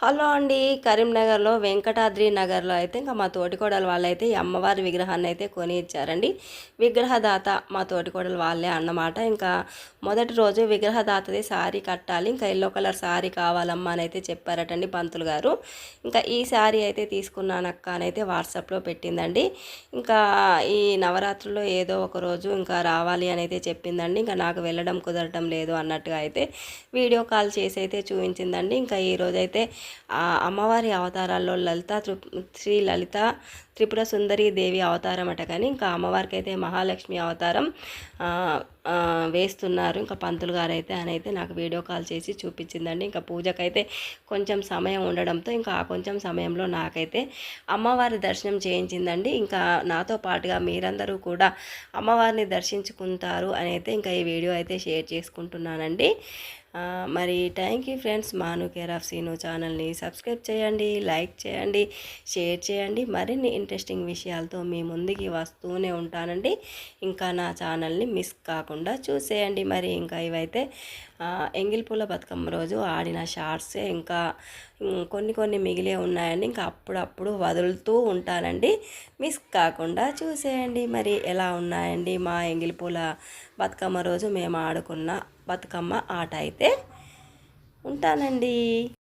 Hello అండి. కరీంనగర్లో వెంకటాద్రి నగర్లో అయితే ఇంకా మా తోటికోడలు వాళ్ళైతే ఈ అమ్మవారి విగ్రహాన్ని అయితే కొని ఇచ్చారండి విగ్రహదాత మా తోటికోడలు వాళ్ళే అన్నమాట. ఇంకా మొదటి రోజు విగ్రహదాతది శారీ కట్టాలి. ఇంకా ఎల్లో కలర్ శారీ కావాలమ్మా అని అయితే చెప్పారటండి పంతులు గారు. ఇంకా ఈ శారీ అయితే తీసుకున్నానక్క అని అయితే వాట్సాప్లో పెట్టిందండి. ఇంకా ఈ నవరాత్రుల్లో ఏదో ఒక రోజు ఇంకా రావాలి అని అయితే చెప్పిందండి. ఇంకా నాకు వెళ్ళడం కుదరటం లేదు అన్నట్టుగా అయితే వీడియో కాల్ చేసి అయితే చూపించిందండి. ఇంకా ఈ అమ్మవారి అవతారాల్లో లలిత శ్రీ లలిత త్రిపుర సుందరి దేవి అవతారం అట కానీ ఇంకా అమ్మవారికి అయితే మహాలక్ష్మి అవతారం. వేస్తున్నారు. ఇంకా పంతులు గారు అయితే అని అయితే నాకు వీడియో కాల్ చేసి చూపించిందండి. ఇంకా పూజకైతే కొంచెం సమయం ఉండడంతో ఇంకా ఆ కొంచెం సమయంలో నాకైతే అమ్మవారి దర్శనం చేయించిందండి. ఇంకా నాతో పాటుగా మీరందరూ కూడా అమ్మవారిని దర్శించుకుంటారు అని అయితే ఇంకా ఈ వీడియో అయితే షేర్ చేసుకుంటున్నానండి. మరి థ్యాంక్ యూ ఫ్రెండ్స్ మాను కేర్ ఆఫ్ సీను ఛానల్ని సబ్స్క్రైబ్ చేయండి లైక్ చేయండి షేర్ చేయండి. మరిన్ని ఇంట్రెస్టింగ్ విషయాలతో మీ ముందుకి వస్తూనే ఉంటానండి. ఇంకా నా ఛానల్ని మిస్ కాకుండా చూసేయండి మరి. ఇంకా ఇవైతే ఎంగిల్ పూల బతుకమ్మ రోజు ఆడిన షార్ట్సే ఇంకా కొన్ని కొన్ని మిగిలే ఉన్నాయండి. ఇంకా అప్పుడప్పుడు వదులుతూ ఉంటానండి. మిస్ కాకుండా చూసేయండి మరి ఎలా ఉన్నాయండి మా ఎంగిల్ పూల బతుకమ్మ రోజు. మేము ఆడుకున్న బతుకమ్మ ఆట అయితే ఉంటానండి.